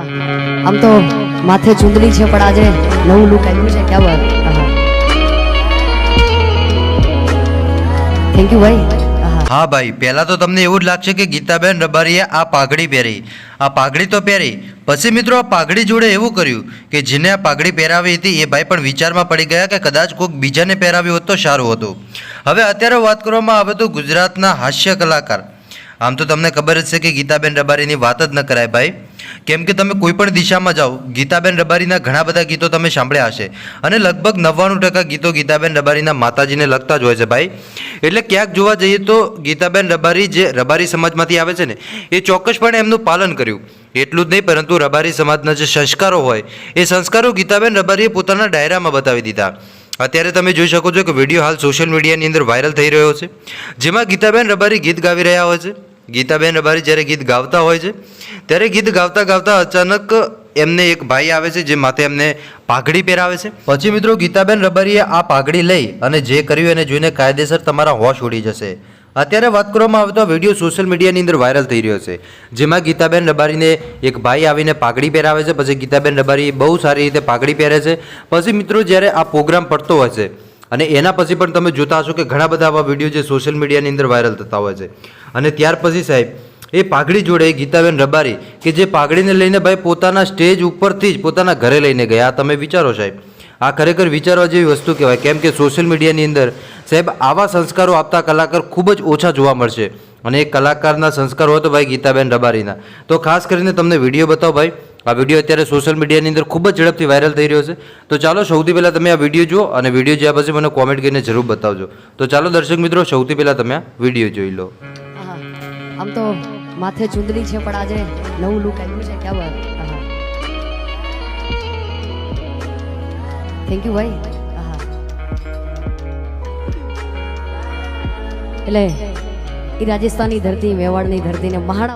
આમ તો માથે ચૂંદડી છે, પણ આજે નવું લુક આવ્યું છે. ક્યાં થેન્ક યુ ભાઈ. હા, ભાઈ. પહેલાં તો તમને એવું જ લાગશે કે ગીતાબેન રબારીએ આ પાઘડી પહેરી. આ પાઘડી તો પહેરી. પછી મિત્રો આ પાઘડી જોડે એવું કર્યું કે જેને આ પાઘડી પહેરાવી હતી, એ ભાઈ પણ વિચારમાં પડી ગયા કે કદાચ કોઈક બીજાને પહેરાવ્યું હોત તો સારું હતું. હવે અત્યારે વાત કરવામાં આવે તો ગુજરાતના હાસ્ય કલાકાર. આમ તો તમને ખબર જ છે કે ગીતાબેન રબારીની વાત જ ન કરાય, ભાઈ. કેમ કે તમે કોઈ પણ દિશામાં જાઓ, ગીતાબેન રબારીના ઘણા બધા ગીતો તમે સાંભળ્યા હશે. અને લગભગ નવ્વાણું ટકા ગીતો ગીતાબેન રબારીના માતાજીને લગતા જ હોય છે ભાઈ. એટલે ક્યાંક જોવા જઈએ તો ગીતાબેન રબારી જે રબારી સમાજમાંથી આવે છે ને, એ ચોક્કસપણે એમનું પાલન કર્યું. એટલું જ નહીં, પરંતુ રબારી સમાજના જે સંસ્કારો હોય, એ સંસ્કારો ગીતાબેન રબારીએ પોતાના ડાયરામાં બતાવી દીધા. અત્યારે તમે જોઈ શકો છો કે વીડિયો હાલ સોશિયલ મીડિયાની અંદર વાયરલ થઈ રહ્યો છે. જેમાં ગીતાબેન રબારી ગીત ગાવી રહ્યા હોય છે. ગીતાબેન રબારી જ્યારે ગીત ગાવતા હોય છે, ત્યારે ગીત ગાવતા ગાવતા અચાનક એમને એક ભાઈ આવે છે, જે માથે એમને પાઘડી પહેરાવે છે. પછી મિત્રો ગીતાબેન રબારીએ આ પાઘડી લઈ અને જે કર્યું એને જોઈને કાયદેસર તમારા હોશ ઉડી જશે. અત્યારે વાત કરવામાં આવે તો વીડિયો સોશિયલ મીડિયાની અંદર વાયરલ થઈ રહ્યો છે. જેમાં ગીતાબેન રબારીને એક ભાઈ આવીને પાઘડી પહેરાવે છે, પછી ગીતાબેન રબારી બહુ સારી રીતે પાઘડી પહેરે છે. પછી મિત્રો જ્યારે આ પ્રોગ્રામ પડતો હોય છે, અને એના પછી પણ તમે જોતા હશો કે ઘણા બધા આવા વીડિયો જે સોશિયલ મીડિયાની અંદર વાયરલ થતા હોય છે. અને ત્યાર પછી સાહેબ, એ પાઘડી જોડે ગીતાબેન રબારી કે જે પાઘડીને લઈને ભાઈ પોતાના સ્ટેજ ઉપરથી જ પોતાના ઘરે લઈને ગયા. તમે વિચારો સાહેબ. આ ખરેખર વિચારવા જેવી વસ્તુ કહેવાય. કેમ કે સોશિયલ મીડિયાની અંદર સાહેબ આવા સંસ્કારો આપતા કલાકાર ખૂબ જ ઓછા જોવા મળશે. અને એ કલાકારના સંસ્કાર હોય તો ભાઈ ગીતાબેન રબારીના. તો ખાસ કરીને તમને વીડિયો બતાવો ભાઈ. આ વીડિયો અત્યારે સોશિયલ મીડિયાની અંદર ખૂબ જ ઝડપથી વાયરલ થઈ રહ્યો છે. તો ચાલો સૌથી પહેલાં તમે આ વીડિયો જુઓ અને વીડિયો જોયા પછી મને કોમેન્ટ કરીને જરૂર બતાવજો. તો ચાલો દર્શક મિત્રો, સૌથી પહેલાં તમે આ વીડિયો જોઈ લો. આમ તો માથે ચુંદડી છે, પણ આજે નવું લુક આવ્યું છે, ક્યાં વાત થેન્ક યુ ભાઈ. એટલે એ રાજસ્થાનની ધરતી, મેવાડની ધરતી ને મહાણા